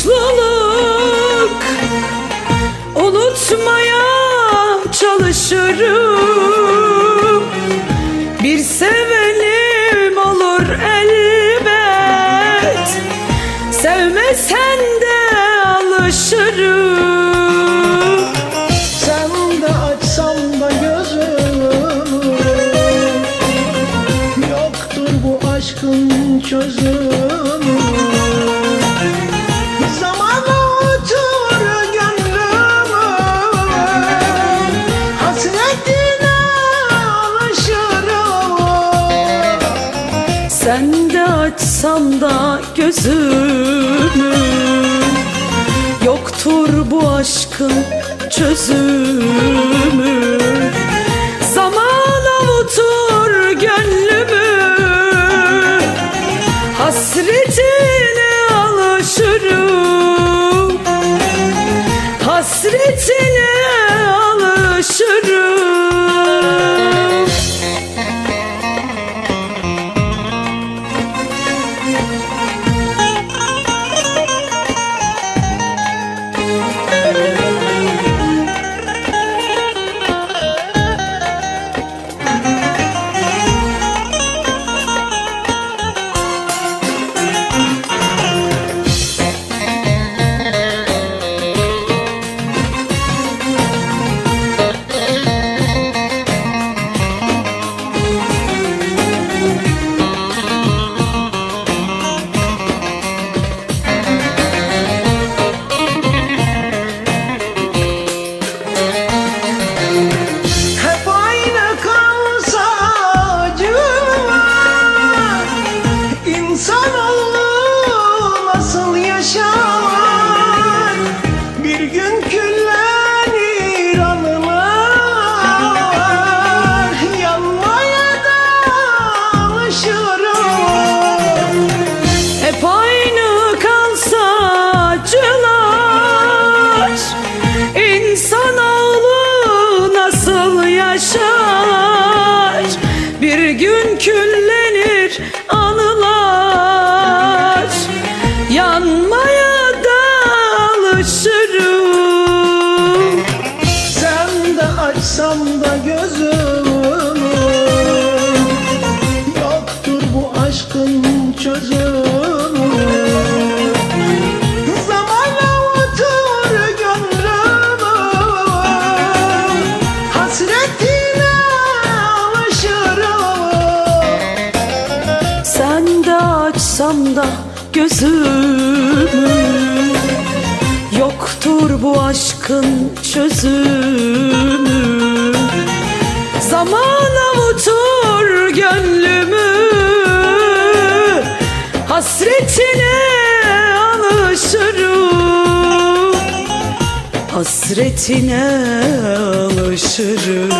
suçluluk Unutmaya çalışırım. Bir sevenim olur elbet. Sevmesen de alışırım. Sen de açsam da gözümü Yoktur bu aşkın çözümü Sen de açsam da gözümü. Yoktur bu aşkın çözümü. Zaman avutur gönlümü. Hasretine alışırım. Hasretine Küllenir anılar Yanmaya da alışırım. Hep aynı kalsa acılar İnsanoğlu nasıl yaşar? Bir gün küllenir açsam da gözümü Yoktur bu aşkın çözümü Zaman avutur gönlümü Hasretine alışırım Sen de açsam da gözümü Yoktur bu aşkın çözümü Zaman avutur gönlümü. Hasretine alışırım. Hasretine alışırım